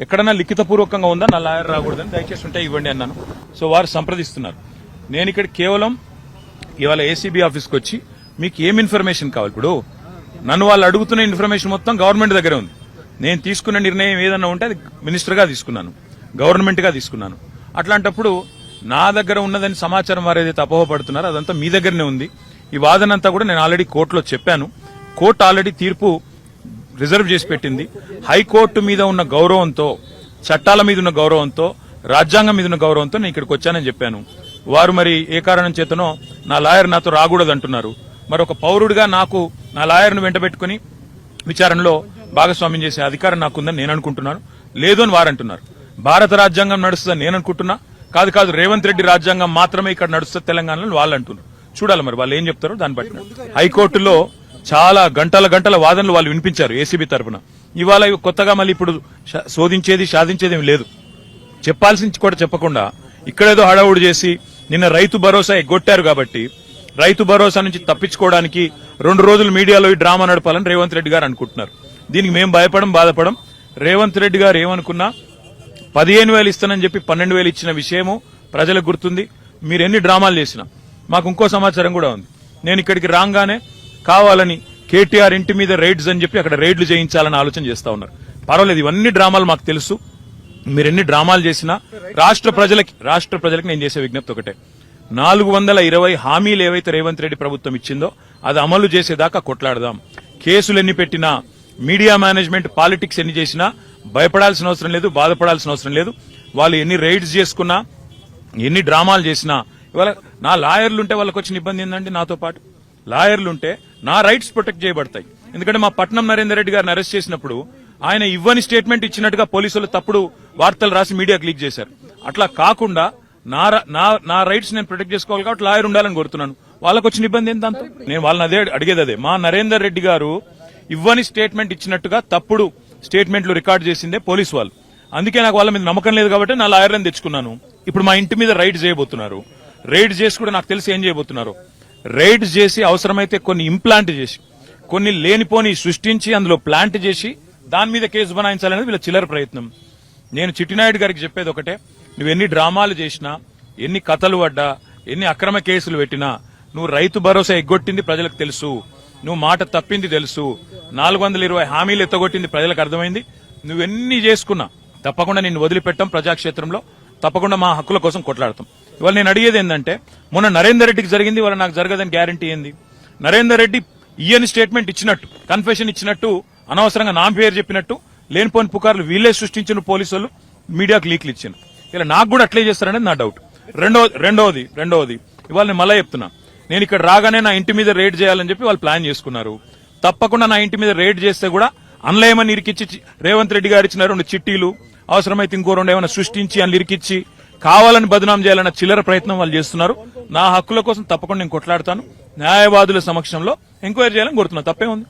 ఎక్కడన్నా లిఖితపూర్వకంగా ఉందా? నా లాయర్ రాకూడదని దయచేసి ఉంటే ఇవ్వండి అన్నాను. సో వారు సంప్రదిస్తున్నారు. నేను ఇక్కడ కేవలం ఇవాళ ఏసీబీ ఆఫీస్కి వచ్చి మీకు ఏం ఇన్ఫర్మేషన్ కావాలి? ఇప్పుడు నన్ను వాళ్ళు అడుగుతున్న ఇన్ఫర్మేషన్ మొత్తం గవర్నమెంట్ దగ్గరే ఉంది. నేను తీసుకున్న నిర్ణయం ఏదన్నా ఉంటే అది మినిస్టర్గా తీసుకున్నాను. గవర్నమెంట్గా తీసుకున్నాను. అట్లాంటప్పుడు నా దగ్గర ఉన్నదని సమాచారం వారు ఏదైతే అపోహపడుతున్నారో అదంతా మీ దగ్గరనే ఉంది. ఈ వాదనంతా కూడా నేను ఆల్రెడీ కోర్టులో చెప్పాను. కోర్టు ఆల్రెడీ తీర్పు రిజర్వ్ చేసి పెట్టింది. హైకోర్టు మీద ఉన్న గౌరవంతో చట్టాల మీద ఉన్న గౌరవంతో రాజ్యాంగం మీద ఉన్న గౌరవంతో నేను ఇక్కడికి వచ్చానని చెప్పాను. వారు మరి ఏ కారణం చేతనో నా లాయర్ నాతో రాకూడదు అంటున్నారు మరి ఒక పౌరుడిగా నాకు నా లాయర్ను వెంటబెట్టుకుని విచారణలో భాగస్వామ్యం చేసే అధికారం నాకుందని నేను అనుకుంటున్నాను. లేదు అని వారు అంటున్నారు. భారత రాజ్యాంగం నడుస్తుందని నేను అనుకుంటున్నా. కాదు కాదు రేవంత్ రెడ్డి రాజ్యాంగం మాత్రమే ఇక్కడ నడుస్తుంది తెలంగాణలో వాళ్ళు అంటున్నారు. చూడాలి మరి వాళ్ళు ఏం చెప్తారో దాన్ని బట్టి. హైకోర్టులో చాలా గంటల గంటల వాదనలు వాళ్ళు వినిపించారు ఏసీబీ తరపున. ఇవాళ కొత్తగా మళ్ళీ ఇప్పుడు శోధించేది సాధించేది ఏమి లేదు. చెప్పాల్సింది కూడా చెప్పకుండా ఇక్కడేదో హడావుడు చేసి నిన్న రైతు భరోసా ఎగ్గొట్టారు కాబట్టి రైతు భరోసా నుంచి తప్పించుకోవడానికి రెండు రోజులు మీడియాలో ఈ డ్రామా నడపాలని రేవంత్ రెడ్డి గారు అనుకుంటున్నారు. దీనికి మేము భయపడం బాధపడం. రేవంత్ రెడ్డి గారు ఏమనుకున్నా పదిహేను వేలు ఇస్తానని చెప్పి పన్నెండు వేలు ఇచ్చిన విషయము ప్రజలకు గుర్తుంది. మీరు ఎన్ని డ్రామాలు చేసినా. మాకు ఇంకో సమాచారం కూడా ఉంది. నేను ఇక్కడికి రాగానే కావాలని కేటీఆర్ ఇంటి మీద రైడ్స్ అని చెప్పి అక్కడ రైడ్లు చేయించాలని ఆలోచన చేస్తా ఉన్నారు. పర్వాలేదు ఇవన్నీ డ్రామాలు మాకు తెలుసు. మీరు ఎన్ని డ్రామాలు చేసినా రాష్ట్ర ప్రజలకి రాష్ట్ర ప్రజలకి నేను చేసే విజ్ఞప్తి ఒకటే. నాలుగు వందల ఇరవై హామీలు ఏవైతే రేవంత్ రెడ్డి ప్రభుత్వం ఇచ్చిందో అది అమలు చేసేదాకా కొట్లాడదాం. కేసులు ఎన్ని పెట్టినా మీడియా మేనేజ్మెంట్ పాలిటిక్స్ ఎన్ని చేసినా భయపడాల్సిన అవసరం లేదు బాధపడాల్సిన అవసరం లేదు. వాళ్ళు ఎన్ని రైడ్స్ చేసుకున్నా ఎన్ని డ్రామాలు చేసినా ఇవాళ నా లాయర్లు ఉంటే వాళ్ళకి వచ్చిన ఇబ్బంది ఏంటంటే నాతో పాటు? లాయర్లు ఉంటే నా రైట్స్ ప్రొటెక్ట్ చేయబడతాయి. ఎందుకంటే మా పట్నం నరేందర్ రెడ్డి గారిని అరెస్ట్ చేసినప్పుడు ఆయన ఇవ్వని స్టేట్మెంట్ ఇచ్చినట్టుగా పోలీసులు తప్పుడు వార్తలు రాసి మీడియాకు లీక్ చేశారు. అట్లా కాకుండా నా నా నా రైట్స్ నేను ప్రొటెక్ట్ చేసుకోవాలి కాబట్టి లాయర్ ఉండాలని కోరుతున్నాను. వాళ్ళకు వచ్చిన ఇబ్బంది ఏంటి దాంతో? నేను వాళ్ళని అదే అడిగేది అదే. మా నరేందర్ రెడ్డి గారు ఇవ్వని స్టేట్మెంట్ ఇచ్చినట్టుగా తప్పుడు స్టేట్మెంట్లు రికార్డ్ చేసిందే పోలీసు వాళ్ళు. అందుకే నాకు వాళ్ళ మీద నమ్మకం లేదు కాబట్టి నా లాయర్లను తెచ్చుకున్నాను. ఇప్పుడు మా ఇంటి మీద రైడ్ చేయబోతున్నారు. రైడ్ చేసి కూడా నాకు తెలిసి ఏం చేయబోతున్నారు? రైడ్స్ చేసి అవసరమైతే కొన్ని ఇంప్లాంట్ చేసి కొన్ని లేనిపోని సృష్టించి అందులో ప్లాంట్ చేసి దాని మీద కేసు బనాయించాలనేది వీళ్ళ చిల్లర ప్రయత్నం. నేను చిట్టినాయుడు గారికి చెప్పేది ఒకటే నువ్వు ఎన్ని డ్రామాలు చేసినా ఎన్ని కథలు పడ్డా ఎన్ని అక్రమ కేసులు పెట్టినా నువ్వు రైతు భరోసా ఎగ్గొట్టింది ప్రజలకు తెలుసు నువ్వు మాట తప్పింది తెలుసు నాలుగు వందల ఇరవై హామీలు ఎత్తగొట్టింది ప్రజలకు అర్థమైంది నువ్వెన్ని చేసుకున్నా తప్పకుండా నిన్ను వదిలిపెట్టాం ప్రజాక్షేత్రంలో తప్పకుండా మా హక్కుల కోసం కొట్లాడతాం. ఇవాళ నేను అడిగేది ఏంటంటే మొన్న నరేందర్ రెడ్డికి జరిగింది ఇవాళ నాకు జరగదని గ్యారంటీ ఏంది? నరేందర్ రెడ్డి ఇయని స్టేట్మెంట్ ఇచ్చినట్టు కన్ఫెషన్ ఇచ్చినట్టు అనవసరంగా నా పేరు చెప్పినట్టు లేనిపోని పుకార్లు వీళ్ళే సృష్టించిన పోలీసులు మీడియాకు లీక్లు ఇచ్చాను ఇలా నాకు కూడా అట్లే చేస్తారనేది నా డౌట్ రెండో రెండోది రెండోది ఇవాళ నేను మళ్ళీ చెప్తున్నా. నేను ఇక్కడ రాగానే నా ఇంటి మీద రేడ్ చేయాలని చెప్పి వాళ్ళు ప్లాన్ చేసుకున్నారు. తప్పకుండా నా ఇంటి మీద రేడ్ చేస్తే కూడా అన్లయమని ఇరికిచ్చి రేవంత్ రెడ్డి గారు ఇచ్చిన రెండు చిట్టీలు అవసరమైతే ఇంకో రెండు ఏమైనా సృష్టించి అని ఇరికిచ్చి కావాలని బదనాం చేయాలన్న చిల్లర ప్రయత్నం వాళ్ళు చేస్తున్నారు. నా హక్కుల కోసం తప్పకుండా నేను కొట్లాడతాను. న్యాయవాదుల సమక్షంలో ఎంక్వైరీ చేయాలని కోరుతున్నా తప్పే ఉంది